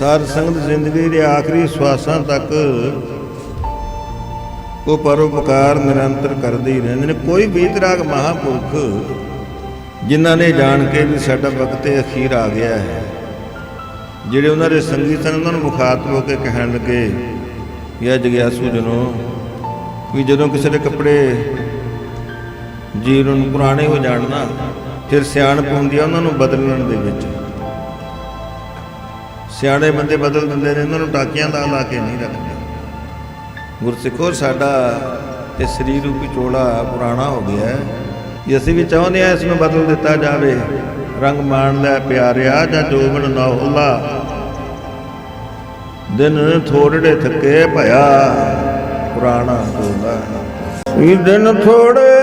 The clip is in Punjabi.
ਸਾਧ ਸੰਗਤ ਜ਼ਿੰਦਗੀ ਦੇ ਆਖਰੀ ਸਵਾਸਾਂ ਤੱਕ ਉਹ ਪਰਉਪਕਾਰ ਨਿਰੰਤਰ ਕਰਦੇ ਹੀ ਰਹਿੰਦੇ ਨੇ। ਕੋਈ ਵੀਤਰਾਗ ਮਹਾਪੁਰਖ ਜਿਨ੍ਹਾਂ ਨੇ ਜਾਣ ਕੇ ਵੀ ਸਾਡਾ ਵਕਤ ਅਖੀਰ ਆ ਗਿਆ ਹੈ, ਜਿਹੜੇ ਉਹਨਾਂ ਦੇ ਸੰਗੀ ਸਨ, ਉਹਨਾਂ ਨੂੰ ਮੁਖਾਤਬ ਹੋ ਕੇ ਕਹਿਣ ਲੱਗੇ ਯਾ ਜਗਿਆਸੂ ਜਨੋ, ਵੀ ਜਦੋਂ ਕਿਸੇ ਦੇ ਕੱਪੜੇ ਜੀਵਨ ਨੂੰ ਪੁਰਾਣੇ ਹੋ ਜਾਣ ਨਾ, ਫਿਰ ਸਿਆਣਪ ਹੁੰਦੀ ਆ, ਉਹਨਾਂ ਨੂੰ ਬਦਲਣ ਦੇ ਵਿੱਚ। ਸਿਆਣੇ ਬੰਦੇ ਬਦਲ ਦਿੰਦੇ ਨੇ, ਉਹਨਾਂ ਨੂੰ ਟਾਕੀਆਂ ਲਾ ਲਾ ਕੇ ਨਹੀਂ ਰੱਖਦੇ। ਗੁਰਸਿੱਖੋ, ਸਾਡਾ ਇਹ ਸਰੀਰ ਰੂਪੀ ਚੋਲਾ ਪੁਰਾਣਾ ਹੋ ਗਿਆ ਹੈ। ਜੇ ਅਸੀਂ ਵੀ ਚਾਹੁੰਦੇ ਆ ਇਸ ਨੂੰ ਬਦਲ ਦਿੱਤਾ ਜਾਵੇ, ਰੰਗ ਮਾਣ ਲੈ ਪਿਆਰਿਆ, ਜਾਂ ਜੋਬਨ ਨਾ ਹੁਲਾ। ਦਿਨ ਥੋੜੇ ਥੱਕੇ ਭਇਆ, ਪੁਰਾਣਾ ਚੋਲਾ। ਇਹ ਦਿਨ ਥੋੜੇ